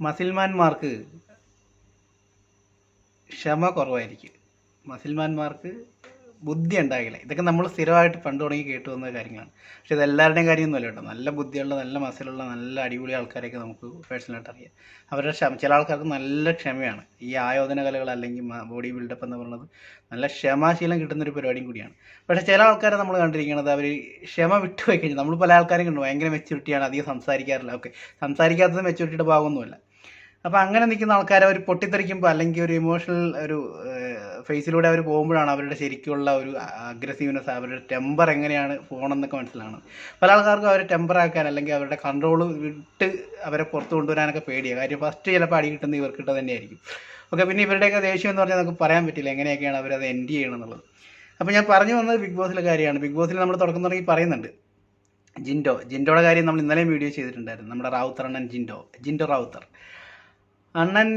മസിൽമാന്മാർക്ക് ക്ഷമ കുറവായിരിക്കും. മസിൽമാന്മാർക്ക് ബുദ്ധി ഉണ്ടാകില്ല. ഇതൊക്കെ നമ്മൾ സ്ഥിരമായിട്ട് പണ്ട് തുടങ്ങി കേട്ടു വന്ന കാര്യങ്ങളാണ്. പക്ഷെ ഇത് എല്ലാവരുടെയും കാര്യമൊന്നുമല്ല കേട്ടോ. നല്ല ബുദ്ധിയുള്ള നല്ല മസിലുള്ള നല്ല അടിപൊളി ആൾക്കാരെയൊക്കെ നമുക്ക് പേഴ്സണലായിട്ട് അറിയാം. അവരുടെ ക്ഷമ ചില ആൾക്കാർക്ക് നല്ല ക്ഷമയാണ്. ഈ ആയോധന കലകൾ അല്ലെങ്കിൽ ബോഡി ബിൽഡപ്പ് എന്ന് പറയുന്നത് നല്ല ക്ഷമാശീലം കിട്ടുന്നൊരു പരിപാടിയും കൂടിയാണ്. പക്ഷെ ചില ആൾക്കാരെ നമ്മൾ കണ്ടിരിക്കുന്നത് അവർ ക്ഷമ വിട്ടുപോയി കഴിഞ്ഞാൽ നമ്മൾ പല ആൾക്കാരും കണ്ടു. ഭയങ്കര മെച്യൂരിറ്റിയാണ് അധികം സംസാരിക്കാറില്ല. ഓക്കെ. സംസാരിക്കാത്തത് മെച്യൂരിറ്റിയുടെ ഭാഗമൊന്നുമല്ല. അപ്പോൾ അങ്ങനെ നിൽക്കുന്ന ആൾക്കാരെ അവർ പൊട്ടിത്തെറിക്കുമ്പോൾ അല്ലെങ്കിൽ ഒരു ഇമോഷണൽ ഒരു ഫേസിലൂടെ അവർ പോകുമ്പോഴാണ് അവരുടെ ശരിക്കുള്ള ഒരു അഗ്രസീവ്നെസ് അവരുടെ ടെമ്പർ എങ്ങനെയാണ് പോകണമെന്നൊക്കെ മനസ്സിലാണ് പല ആൾക്കാർക്കും അവരെ ടെമ്പർ ആക്കാൻ അല്ലെങ്കിൽ അവരുടെ കൺട്രോൾ വിട്ട് അവരെ പുറത്ത് കൊണ്ടുവരാനൊക്കെ പേടിയാണ് കാര്യം ഫസ്റ്റ് ചിലപ്പോൾ അടി കിട്ടുന്ന ഇവർക്കിട്ട് തന്നെയായിരിക്കും. ഓക്കെ പിന്നെ ഇവരുടെയൊക്കെ ദേഷ്യം എന്ന് പറഞ്ഞാൽ നമുക്ക് പറയാൻ പറ്റില്ല എങ്ങനെയൊക്കെയാണ് അവരത് എൻഡ് ചെയ്യണമെന്നുള്ളത് അപ്പോൾ ഞാൻ പറഞ്ഞു വന്നത് ബിഗ് ബോസിലെ കാര്യമാണ്. ബിഗ് ബോസിൽ നമ്മൾ തുടക്കം തുടങ്ങി പറയുന്നുണ്ട്. ജിൻഡോ ജിൻഡോയുടെ കാര്യം നമ്മൾ ഇന്നലെയും വീഡിയോ ചെയ്തിട്ടുണ്ടായിരുന്നു. നമ്മുടെ റാവുത്തർ അണ്ണൻ ജിൻഡോ ജിൻഡോ റാവുത്തർ. അണ്ണൻ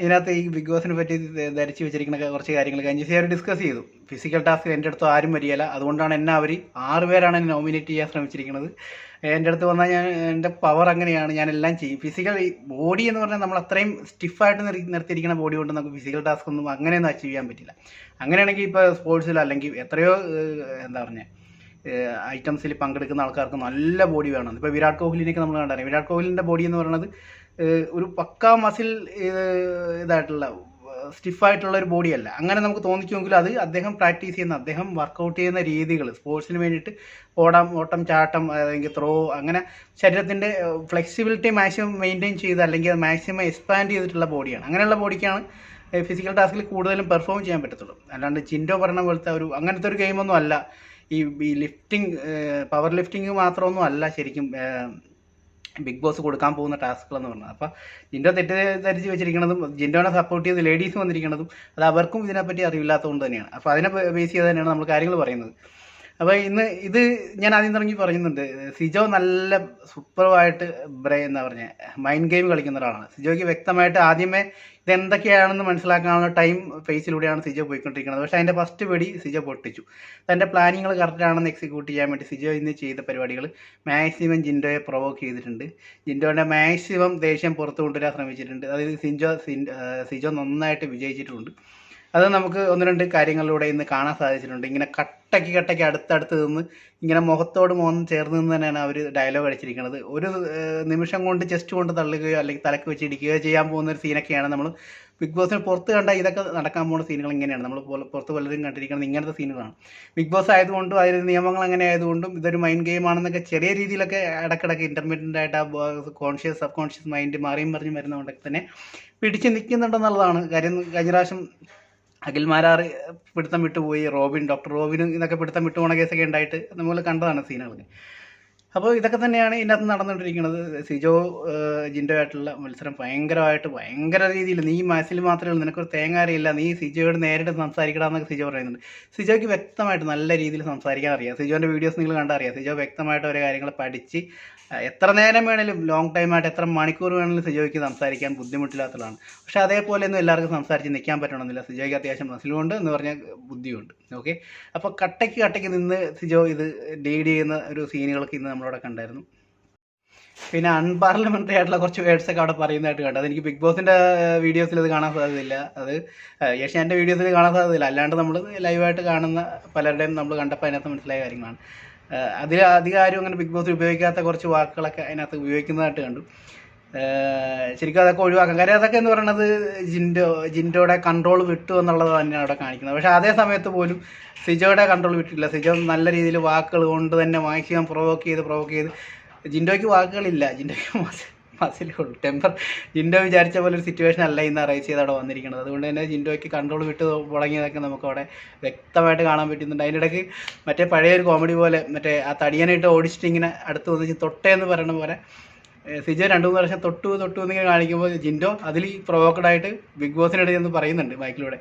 ഇതിനകത്ത് ഈ ബിഗ് ബോസിനെ പറ്റി ധരിച്ചു വെച്ചിരിക്കുന്ന കുറച്ച് കാര്യങ്ങൾ ദിവസം ഡിസ്കസ് ചെയ്തു. ഫിസിക്കൽ ടാസ്ക് എന്റെ അടുത്ത് ആരും വരികയില്ല. അതുകൊണ്ടാണ് എന്നെ അവർ ആറ് പേരാണ് എന്നെ നോമിനേറ്റ് ചെയ്യാൻ ശ്രമിച്ചിരിക്കുന്നത്. എന്റെ അടുത്ത് വന്നാൽ ഞാൻ എന്റെ പവർ അങ്ങനെയാണ് ഞാൻ എല്ലാം ചെയ്യും. ഫിസിക്കൽ ബോഡി എന്ന് പറഞ്ഞാൽ നമ്മൾ അത്രയും സ്റ്റിഫായിട്ട് നിർ നിർത്തിയിരിക്കുന്ന ബോഡി കൊണ്ട് നമുക്ക് ഫിസിക്കൽ ടാസ്ക് ഒന്നും അങ്ങനെയൊന്നും അച്ചീവ് ചെയ്യാൻ പറ്റില്ല. അങ്ങനെയാണെങ്കിൽ ഇപ്പോൾ സ്പോർട്സിൽ അല്ലെങ്കിൽ എത്രയോ എന്താ പറഞ്ഞത് ഐറ്റംസിൽ പങ്കെടുക്കുന്ന ആൾക്കാർക്ക് നല്ല ബോഡി വേണം. ഇപ്പോൾ വിരാട് കോഹ്ലിനെയൊക്കെ നമ്മൾ കണ്ടറിയാം വിരാട് കോഹ്ലിന്റെ ബോഡി എന്ന് പറയുന്നത് ഒരു പക്കാ മസിൽ ഇതായിട്ടുള്ള സ്റ്റിഫായിട്ടുള്ള ഒരു ബോഡിയല്ല. അങ്ങനെ നമുക്ക് തോന്നിക്കുമെങ്കിലും അത് അദ്ദേഹം പ്രാക്ടീസ് ചെയ്യുന്ന അദ്ദേഹം വർക്കൗട്ട് ചെയ്യുന്ന രീതികൾ സ്പോർട്സിന് വേണ്ടിയിട്ട് ഓടാം ഓട്ടം ചാട്ടം അല്ലെങ്കിൽ ത്രോ അങ്ങനെ ശരീരത്തിന്റെ ഫ്ലെക്സിബിലിറ്റി മാക്സിമം മെയിന്റെയിൻ ചെയ്ത് അല്ലെങ്കിൽ അത് മാക്സിമം എക്സ്പാൻഡ് ചെയ്തിട്ടുള്ള ബോഡിയാണ്. അങ്ങനെയുള്ള ബോഡിക്കാണ് ഫിസിക്കൽ ടാസ്കിൽ കൂടുതലും പെർഫോം ചെയ്യാൻ പറ്റത്തുള്ളൂ. അല്ലാണ്ട് ചിൻഡോ പറഞ്ഞ പോലത്തെ ഒരു അങ്ങനത്തെ ഒരു ഗെയിമൊന്നും അല്ല. ഈ ലിഫ്റ്റിംഗ് പവർ ലിഫ്റ്റിംഗ് മാത്രമൊന്നും അല്ല ശരിക്കും ബിഗ് ബോസ് കൊടുക്കാൻ പോകുന്ന ടാസ്കുകൾ എന്ന് പറഞ്ഞത്. അപ്പോൾ ജിൻഡോ തെറ്റിദ്ധരിച്ച് വെച്ചിരിക്കുന്നതും ജിൻഡോനെ സപ്പോർട്ട് ചെയ്ത് ലേഡീസ് വന്നിരിക്കുന്നതും അത് അവർക്കും ഇതിനെപ്പറ്റി അറിവില്ലാത്തതുകൊണ്ട് തന്നെയാണ്. അപ്പോൾ അതിനെ ബേസ് ചെയ്ത് തന്നെയാണ് നമ്മൾ കാര്യങ്ങൾ പറയുന്നത്. അപ്പോൾ ഇന്ന് ഇത് ഞാൻ ആദ്യം തുടങ്ങി പറയുന്നുണ്ട്. സിജോ നല്ല സൂപ്പറായിട്ട് ബ്രേ എന്താ പറഞ്ഞ മൈൻഡ് ഗെയിം കളിക്കുന്ന ഒരാളാണ്. സിജോയ്ക്ക് വ്യക്തമായിട്ട് ആദ്യമേ ഇതെന്തൊക്കെയാണെന്ന് മനസ്സിലാക്കാനുള്ള ടൈം ഫേസിലൂടെയാണ് സിജോ പോയിക്കൊണ്ടിരിക്കുന്നത്. പക്ഷേ അതിന്റെ ഫസ്റ്റ് വെടി സിജോ പൊട്ടിച്ചു. തന്റെ പ്ലാനിങ്ങൾ കറക്റ്റ് ആണെന്ന് എക്സിക്യൂട്ട് ചെയ്യാൻ വേണ്ടി സിജോ ഇന്ന് ചെയ്ത പരിപാടികൾ മാക്സിമം ജിൻഡോയെ പ്രൊവോക്ക് ചെയ്തിട്ടുണ്ട്. ജിൻഡോയുടെ മാക്സിമം ദേഷ്യം പുറത്തു കൊണ്ടുവരാൻ ശ്രമിച്ചിട്ടുണ്ട്. അതായത് സിൻജോ സിൻ- സിജോ നന്നായിട്ട് വിജയിച്ചിട്ടുണ്ട്. അത് നമുക്ക് ഒന്ന് രണ്ട് കാര്യങ്ങളിലൂടെ ഇന്ന് കാണാൻ സാധിച്ചിട്ടുണ്ട്. ഇങ്ങനെ കട്ടയ്ക്ക് കട്ടയ്ക്ക് അടുത്തടുത്ത് നിന്ന് ഇങ്ങനെ മുഖത്തോട് മുഖം ചേർന്ന് നിന്ന് തന്നെയാണ് അവർ ഡയലോഗ് അടിച്ചിരിക്കുന്നത്. ഒരു നിമിഷം കൊണ്ട് ചെസ്റ്റ് കൊണ്ട് തള്ളുകയോ അല്ലെങ്കിൽ തലക്ക് വെച്ചിരിക്കുകയോ ചെയ്യാൻ പോകുന്ന ഒരു സീനൊക്കെയാണ് നമ്മൾ ബിഗ് ബോസിന് പുറത്ത് കണ്ട ഇതൊക്കെ നടക്കാൻ പോകുന്ന സീനുകൾ ഇങ്ങനെയാണ്. നമ്മൾ പുറ- പുറത്ത് പലരും കണ്ടിരിക്കുന്നത് ഇങ്ങനത്തെ സീനുകളാണ് ബിഗ് ബോസ് ആയതുകൊണ്ടും അതിൽ നിയമങ്ങൾ അങ്ങനെ ആയതുകൊണ്ടും ഇതൊരു മൈൻഡ് ഗെയിം ആണെന്നൊക്കെ ചെറിയ രീതിയിലൊക്കെ ഇടക്കിടക്ക് ഇന്റർമീഡിയറ്റ് ആയിട്ട് ആ കോൺഷ്യസ് സബ് കോൺഷ്യസ് മൈൻഡ് മാറിയും മറിഞ്ഞും വരുന്നതുകൊണ്ടൊക്കെ തന്നെ പിടിച്ച് നിൽക്കുന്നുണ്ടെന്നുള്ളതാണ്. കാര്യം കഴിഞ്ഞ പ്രാവശ്യം അഖിൽമാരാർ പിടുത്തം വിട്ടുപോയി റോബിൻ ഡോക്ടർ റോബിനും ഇതൊക്കെ പിടുത്തം വിട്ടുപോണ കേസൊക്കെ ഉണ്ടായിട്ട് നമ്മൾ കണ്ടതാണ് സീനുകൾ അപ്പോൾ ഇതൊക്കെ തന്നെയാണ് ഇതിനകത്ത് നടന്നുകൊണ്ടിരിക്കുന്നത് സിജോ ജിൻഡോ ആയിട്ടുള്ള മത്സരം ഭയങ്കരമായിട്ട് ഭയങ്കര രീതിയിൽ നീ മാസിൽ മാത്രമേ നിനക്കൊരു തേങ്ങ അറിയില്ല നീ സിജോയോട് നേരിട്ട് സംസാരിക്കണമെന്നൊക്കെ സിജോ പറയുന്നുണ്ട്. സിജോയ്ക്ക് വ്യക്തമായിട്ട് നല്ല രീതിയിൽ സംസാരിക്കാൻ അറിയാം. സിജോന്റെ വീഡിയോസ് നിങ്ങൾ കണ്ടറിയാം സിജോ വ്യക്തമായിട്ട് ഓരോ കാര്യങ്ങൾ പഠിച്ച് എത്ര നേരം വേണേലും ലോങ് ടൈമായിട്ട് എത്ര മണിക്കൂർ വേണമെങ്കിലും സിജോയ്ക്ക് സംസാരിക്കാൻ ബുദ്ധിമുട്ടില്ലാത്തതാണ് പക്ഷെ അതേപോലെയൊന്നും എല്ലാവർക്കും സംസാരിച്ച് നിൽക്കാൻ പറ്റണമെന്നില്ല. സിജോയ്ക്ക് അത്യാവശ്യം മസിലുമുണ്ട് എന്ന് പറഞ്ഞാൽ ബുദ്ധിയുണ്ട്. ഓക്കെ? അപ്പോൾ കട്ടയ്ക്ക് കട്ടയ്ക്ക് നിന്ന് സിജോ ഇത് ഡീഡ് ചെയ്യുന്ന ഒരു സീനുകളൊക്കെ ഇന്ന് നമ്മളവിടെ കണ്ടായിരുന്നു പിന്നെ അൺപാർലമെന്ററി ആയിട്ടുള്ള കുറച്ച് വേർഡ്സ് ഒക്കെ അവിടെ പറയുന്നതായിട്ട് കണ്ടു. അതെനിക്ക് ബിഗ് ബോസിന്റെ വീഡിയോസിൽ ഇത് കാണാൻ സാധ്യതയില്ല. അത് ഏഷ്യാന്റെ വീഡിയോസിൽ കാണാൻ സാധ്യതയില്ല. അല്ലാണ്ട് നമ്മൾ ലൈവായിട്ട് കാണുന്ന പലരുടെയും നമ്മൾ കണ്ടപ്പോൾ അതിനകത്ത് മനസ്സിലായ കാര്യങ്ങളാണ്. അതിൽ അധികം ആരും അങ്ങനെ ബിഗ് ബോസിൽ ഉപയോഗിക്കാത്ത കുറച്ച് വാക്കുകളൊക്കെ അതിനകത്ത് ഉപയോഗിക്കുന്നതായിട്ട് കണ്ടു. ശരിക്കും അതൊക്കെ ഒഴിവാക്കാം. കാര്യം അതൊക്കെ എന്ന് പറയുന്നത് ജിൻഡോ ജിൻഡോയുടെ കൺട്രോൾ വിട്ടു എന്നുള്ളത് തന്നെയാണ് അവിടെ കാണിക്കുന്നത്. പക്ഷേ അതേ സമയത്ത് പോലും സിജോയുടെ കൺട്രോൾ വിട്ടില്ല സിജോ നല്ല രീതിയിൽ വാക്കുകൾ കൊണ്ട് തന്നെ മാക്സിമം പ്രൊവോക്ക് ചെയ്ത് പ്രൊവോക്ക് ചെയ്ത് ജിൻഡോയ്ക്ക് വാക്കുകളില്ല. ജിൻഡോയ്ക്ക് മസിൽ മസിലുള്ളൂ ടെമ്പർ ജിൻഡോ വിചാരിച്ച പോലെ ഒരു സിറ്റുവേഷൻ അല്ല ഇന്ന് അറേസ് ചെയ്ത് അവിടെ വന്നിരിക്കുന്നത്. അതുകൊണ്ട് തന്നെ ജിൻഡോയ്ക്ക് കൺട്രോൾ വിട്ട് തുടങ്ങിയതൊക്കെ നമുക്ക് അവിടെ വ്യക്തമായിട്ട് കാണാൻ പറ്റുന്നുണ്ട്. അതിന്റെ ഇടയ്ക്ക് മറ്റേ പഴയ ഒരു കോമഡി പോലെ മറ്റേ ആ തടിയനായിട്ട് ഓടിച്ചിട്ട് ഇങ്ങനെ അടുത്ത് വന്നിട്ട് തൊട്ടേ എന്ന് പറയുന്ന പോലെ സിജോ രണ്ടു മൂന്ന് വർഷം തൊട്ടു തൊട്ടു എന്നിങ്ങനെ കാണിക്കുമ്പോൾ ജിൻഡോ അതിൽ പ്രൊവോക്കഡ് ആയിട്ട് ബിഗ് ബോസിനിടയിൽ എന്ന് പറയുന്നുണ്ട് മൈക്കിലൂടെ.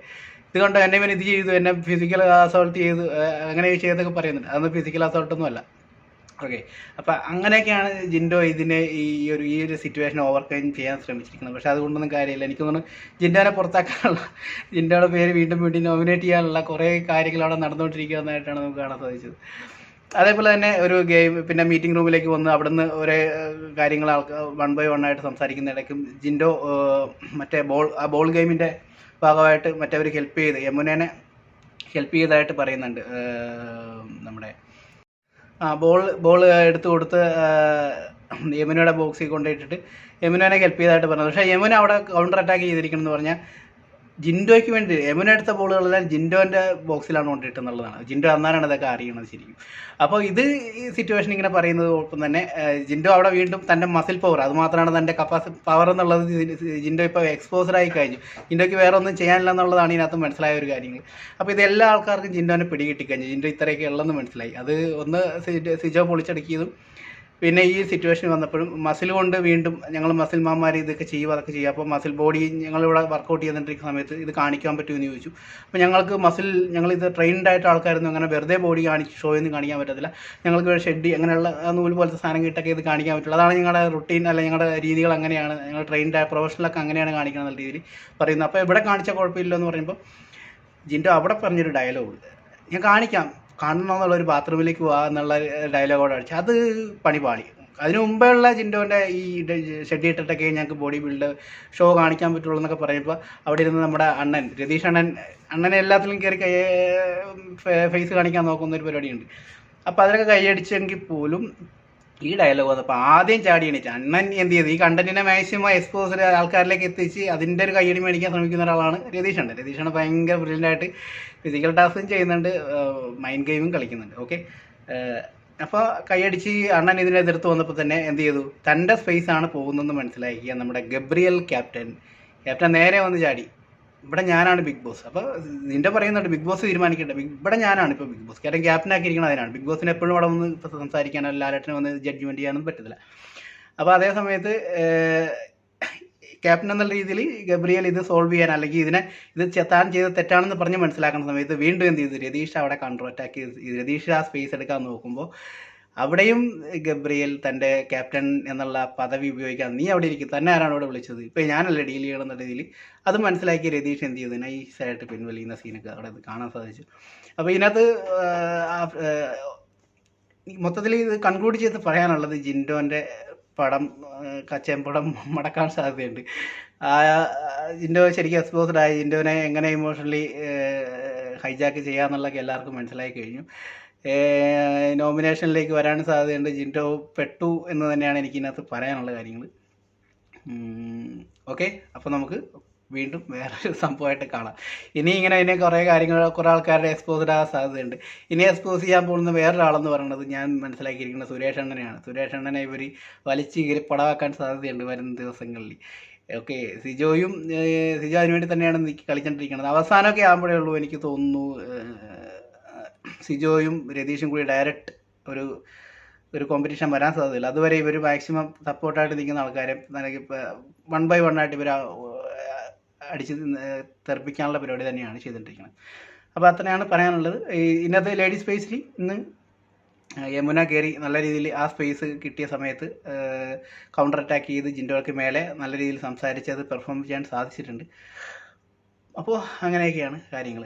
ഇത് കണ്ടോ എന്നെ ഇവൻ ഇത് ചെയ്തു എന്നെ ഫിസിക്കൽ അസോൾട്ട് ചെയ്തു അങ്ങനെ ചെയ്തൊക്കെ പറയുന്നുണ്ട്. അതൊന്നും ഫിസിക്കൽ അസോൾട്ടൊന്നും അല്ല. ഓക്കെ അപ്പം അങ്ങനെയൊക്കെയാണ് ജിൻഡോ ഇതിനെ ഈ ഒരു ഈ ഒരു സിറ്റുവേഷൻ ഓവർകം ചെയ്യാൻ ശ്രമിച്ചിരിക്കുന്നത്. പക്ഷെ അതുകൊണ്ടൊന്നും കാര്യമില്ല. എനിക്ക് തോന്നുന്നു ജിൻഡോനെ പുറത്താക്കാനുള്ള ജിൻഡോയുടെ പേര് വീണ്ടും വീണ്ടും നോമിനേറ്റ് ചെയ്യാനുള്ള കുറേ കാര്യങ്ങൾ അവിടെ നടന്നുകൊണ്ടിരിക്കുന്നതായിട്ടാണ് നമുക്ക് കാണാൻ സാധിച്ചത്. അതേപോലെ തന്നെ ഒരു ഗെയിം പിന്നെ മീറ്റിംഗ് റൂമിലേക്ക് വന്ന് അവിടുന്ന് ഒരേ കാര്യങ്ങൾ വൺ ബൈ വൺ ആയിട്ട് സംസാരിക്കുന്ന ഇടയ്ക്കും ജിൻഡോ മറ്റേ ബോൾ ആ ബോൾ ഗെയിമിന്റെ ഭാഗമായിട്ട് മറ്റവർ ഹെൽപ്പ് ചെയ്ത് യമുനേനെ ഹെൽപ്പ് ചെയ്തതായിട്ട് പറയുന്നുണ്ട് നമ്മുടെ ആ ബോൾ ബോൾ എടുത്തു കൊടുത്ത് യമുനയുടെ ബോക്സിൽ കൊണ്ടിട്ടിട്ട് യമുനേനെ ഹെൽപ്പ് ചെയ്തതായിട്ട് പറഞ്ഞത്. പക്ഷേ യമുന അവിടെ കൗണ്ടർ അറ്റാക്ക് ചെയ്തിരിക്കണം എന്ന് പറഞ്ഞാൽ ജിൻഡോയ്ക്ക് വേണ്ടി യമുന എടുത്ത ബോളുകളെല്ലാം ജിൻഡോന്റെ ബോക്സിലാണ് കൊണ്ടിട്ടെന്നുള്ളതാണ്. ജിൻഡോ അന്നാലാണ് ഇതൊക്കെ അറിയണത് ശരിക്കും. അപ്പോൾ ഇത് ഈ സിറ്റുവേഷൻ ഇങ്ങനെ പറയുന്നത് ഒപ്പം തന്നെ ജിൻഡോ അവിടെ വീണ്ടും തന്റെ മസിൽ പവർ അത് മാത്രമാണ് തന്റെ കപ്പാസിറ്റി പവർ എന്നുള്ളത് ജിൻഡോ ഇപ്പോൾ എക്സ്പോസ്ഡ് ആയി കഴിഞ്ഞു. ജിൻഡോയ്ക്ക് വേറെ ഒന്നും ചെയ്യാനില്ല എന്നുള്ളതാണ് ഇതിനകത്ത് മനസ്സിലായ ഒരു കാര്യങ്ങൾ. അപ്പോൾ ഇത് എല്ലാ ആൾക്കാർക്കും ജിൻഡോനെ പിടികിട്ടി കഴിഞ്ഞു ജിൻഡോ ഇത്രയൊക്കെ ഉള്ളതെന്ന് മനസ്സിലായി. അത് ഒന്ന് സിജോ പൊളിച്ചടക്കിയതും പിന്നെ ഈ സിറ്റുവേഷൻ വന്നപ്പോഴും മസിൽ കൊണ്ട് വീണ്ടും ഞങ്ങൾ മസിൽ മാമാർ ഇതൊക്കെ ചെയ്യുക അതൊക്കെ ചെയ്യുക അപ്പോൾ മസിൽ ബോഡി ഞങ്ങളിവിടെ വർക്കൗട്ട് ചെയ്തുകൊണ്ടിരിക്കുന്ന സമയത്ത് ഇത് കാണിക്കാൻ പറ്റുമെന്ന് ചോദിച്ചു. അപ്പോൾ ഞങ്ങൾക്ക് മസിൽ ഞങ്ങളിത് ട്രെയിൻഡ് ആയിട്ട് ആൾക്കാരൊന്നും അങ്ങനെ വെറുതെ ബോഡി കാണിച്ച് ഷോ ഒന്നും കാണിക്കാൻ പറ്റത്തില്ല. ഞങ്ങൾക്ക് ഷെഡ് അങ്ങനെയുള്ള നൂൽ പോലത്തെ സാധനം കിട്ടൊക്കെ ഇത് കാണിക്കാൻ പറ്റുള്ളൂ. അതാണ് ഞങ്ങളുടെ റുട്ടീൻ അല്ല ഞങ്ങളുടെ രീതികൾ അങ്ങനെയാണ്. ഞങ്ങൾ ട്രെയിൻഡ് ആയ പ്രൊഫഷണലൊക്കെ അങ്ങനെയാണ് കാണിക്കണം എന്നുള്ള രീതിയിൽ പറയുന്നത്. അപ്പോൾ ഇവിടെ കാണിച്ചാൽ കുഴപ്പമില്ല എന്ന് പറയുമ്പോൾ ജിൻഡോ അവിടെ പറഞ്ഞൊരു ഡയലോഗ് ഞാൻ കാണിക്കാം. കാണണമെന്നുള്ള ഒരു ബാത്റൂമിലേക്ക് പോകാം എന്നുള്ള ഡയലോഗോട് അടിച്ചു അത് പണിപാളി അതിനു മുമ്പുള്ള ജിൻഡോന്റെ ഈ ഷെഡ് ഇട്ടിട്ടൊക്കെ ഞങ്ങൾക്ക് ബോഡി ബിൽഡ് ഷോ കാണിക്കാൻ പറ്റുള്ളൂ എന്നൊക്കെ പറയുമ്പോൾ അവിടെ ഇരുന്ന് നമ്മുടെ അണ്ണൻ രതീഷ് അണ്ണൻ അണ്ണനെ എല്ലാത്തിലും കയറി കൈ ഫേസ് കാണിക്കാൻ നോക്കുന്ന ഒരു പരിപാടിയുണ്ട്. അപ്പോൾ അതിനൊക്കെ കൈയടിച്ചെങ്കിൽ പോലും ഈ ഡയലോഗ് വന്നപ്പോൾ ആദ്യം ചാടി എണീറ്റ്. അണ്ണൻ എന്ത് ചെയ്തു? ഈ കണ്ടന്റിനെ മാക്സിമം എക്സ്പോസ് ആൾക്കാരിലേക്ക് എത്തിച്ച് അതിന്റെ ഒരു കയ്യടി മേടിക്കാൻ ശ്രമിക്കുന്ന ഒരാളാണ് രതീഷ് അണ്ണൻ. രതീഷ് അണ്ണൻ ഭയങ്കര ബ്രില്യന്റ് ആയിട്ട് ഫിസിക്കൽ ടാസ്കും ചെയ്യുന്നുണ്ട് മൈൻഡ് ഗെയിമും കളിക്കുന്നുണ്ട്. ഓക്കെ അപ്പോൾ കൈയടിച്ച് അണ്ണൻ ഇതിനെ എതിർത്ത് വന്നപ്പോൾ തന്നെ എന്ത് ചെയ്തു? തന്റെ സ്പേസ് ആണ് പോകുന്നതെന്ന് മനസ്സിലാക്കിയ നമ്മുടെ ഗബ്രിയൽ ക്യാപ്റ്റൻ ക്യാപ്റ്റൻ നേരെ വന്ന് ചാടി. ഇവിടെ ഞാനാണ് ബിഗ് ബോസ്. അപ്പോൾ നിന്റെ പറയുന്നുണ്ട് ബിഗ് ബോസ് തീരുമാനിക്കട്ടെ. ഇവിടെ ഞാനാണ് ഇപ്പോൾ ബിഗ് ബോസ്. കാരണം ക്യാപ്റ്റൻ ആക്കിയിരിക്കുന്നത് അതിനാണ്. ബിഗ് ബോസിന് എപ്പോഴും അവിടെ വന്ന് സംസാരിക്കാനോ ലാലേട്ടനെ വന്ന് ജഡ്ജ്മെന്റ് ചെയ്യാനൊന്നും പറ്റത്തില്ല. അപ്പോൾ അതേ സമയത്ത് ക്യാപ്റ്റൻ എന്നുള്ള രീതിയിൽ ഗബ്രിയൽ ഇത് സോൾവ് ചെയ്യാൻ അല്ലെങ്കിൽ ഇതിനെ ഇത് താൻ ചെയ്ത തെറ്റാണെന്ന് പറഞ്ഞ് മനസ്സിലാക്കുന്ന സമയത്ത് വീണ്ടും എന്ത് ചെയ്തു? രതീഷ് അവിടെ കൺട്രോ അറ്റാക്ക് ചെയ്ത് രതീഷ് ആ സ്പേസ് എടുക്കാൻ നോക്കുമ്പോൾ അവിടെയും ഗബ്രിയൽ തന്റെ ക്യാപ്റ്റൻ എന്നുള്ള പദവി ഉപയോഗിക്കാൻ നീ അവിടെ ഇരിക്കും തന്നെ ആരാണ് അവിടെ വിളിച്ചത്? ഇപ്പം ഞാനല്ലേ ഡീൽ ചെയ്യണം എന്നുള്ള രീതിയിൽ അത് മനസ്സിലാക്കി രതീഷ് എന്ത് ചെയ്തു? നൈസായിട്ട് പിൻവലിയുന്ന സീനൊക്കെ അവിടെ കാണാൻ സാധിച്ചു. അപ്പോൾ ഇതിനകത്ത് മൊത്തത്തിൽ ഇത് കൺക്ലൂഡ് ചെയ്ത് പറയാനുള്ളത് ജിൻഡോന്റെ പടം കച്ചമ്പടം മടക്കാൻ സാധ്യതയുണ്ട്. ആ ജിൻഡോ ശരിക്കും എക്സ്പോസ്ഡ് ആയി. ജിൻഡോനെ എങ്ങനെ ഇമോഷണലി ഹൈജാക്ക് ചെയ്യാന്നുള്ളതൊക്കെ എല്ലാവർക്കും മനസ്സിലായി കഴിഞ്ഞു. നോമിനേഷനിലേക്ക് വരാൻ സാധ്യതയുണ്ട്. ജിൻഡോ പെട്ടു എന്ന് തന്നെയാണ് എനിക്ക് ഇതിനകത്ത് പറയാനുള്ള കാര്യങ്ങൾ ഓക്കെ അപ്പോൾ നമുക്ക് വീണ്ടും വേറൊരു സംഭവമായിട്ട് കാണാം. ഇനി ഇങ്ങനെ ഇതിനെ കുറേ കാര്യങ്ങൾ കുറേ ആൾക്കാരുടെ എക്സ്പോസ്ഡ് ആകാൻ സാധ്യതയുണ്ട്. ഇനി എക്സ്പോസ് ചെയ്യാൻ പോകുന്ന വേറൊരാളെന്ന് പറയുന്നത് ഞാൻ മനസ്സിലാക്കിയിരിക്കുന്നത് സുരേഷ് അണ്ണനെയാണ്. സുരേഷ് അണ്ണനെ ഇവർ വലിച്ച് കീറി സാധ്യതയുണ്ട് വരുന്ന ദിവസങ്ങളിൽ. ഓക്കെ സിജോയും സിജോ അതിനുവേണ്ടി തന്നെയാണ് കളിച്ചുകൊണ്ടിരിക്കുന്നത് അവസാനമൊക്കെ ആകുമ്പോഴേ ഉള്ളൂ എനിക്ക് തോന്നുന്നു സിജോയും രതീഷും കൂടി ഡയറക്റ്റ് ഒരു ഒരു കോമ്പറ്റീഷൻ വരാൻ സാധ്യതയില്ല. അതുവരെ ഇവർ മാക്സിമം സപ്പോർട്ടായിട്ട് നിൽക്കുന്ന ആൾക്കാരെ വൺ ബൈ വൺ ആയിട്ട് ഇവർ അടിച്ച് തെറപ്പിക്കാനുള്ള പരിപാടി തന്നെയാണ് ചെയ്തുകൊണ്ടിരിക്കുന്നത്. അപ്പോൾ അത്രയാണ് പറയാനുള്ളത്. ഇന്നത്തെ ലേഡി സ്പേസിൽ ഇന്ന് യമുന കയറി നല്ല രീതിയിൽ ആ സ്പേസ് കിട്ടിയ സമയത്ത് കൗണ്ടർ അറ്റാക്ക് ചെയ്ത് ജിൻഡോയ്ക്ക് മേലെ നല്ല രീതിയിൽ സംസാരിച്ച് അത് പെർഫോം ചെയ്യാൻ സാധിച്ചിട്ടുണ്ട്. അപ്പോൾ അങ്ങനെയൊക്കെയാണ് കാര്യങ്ങൾ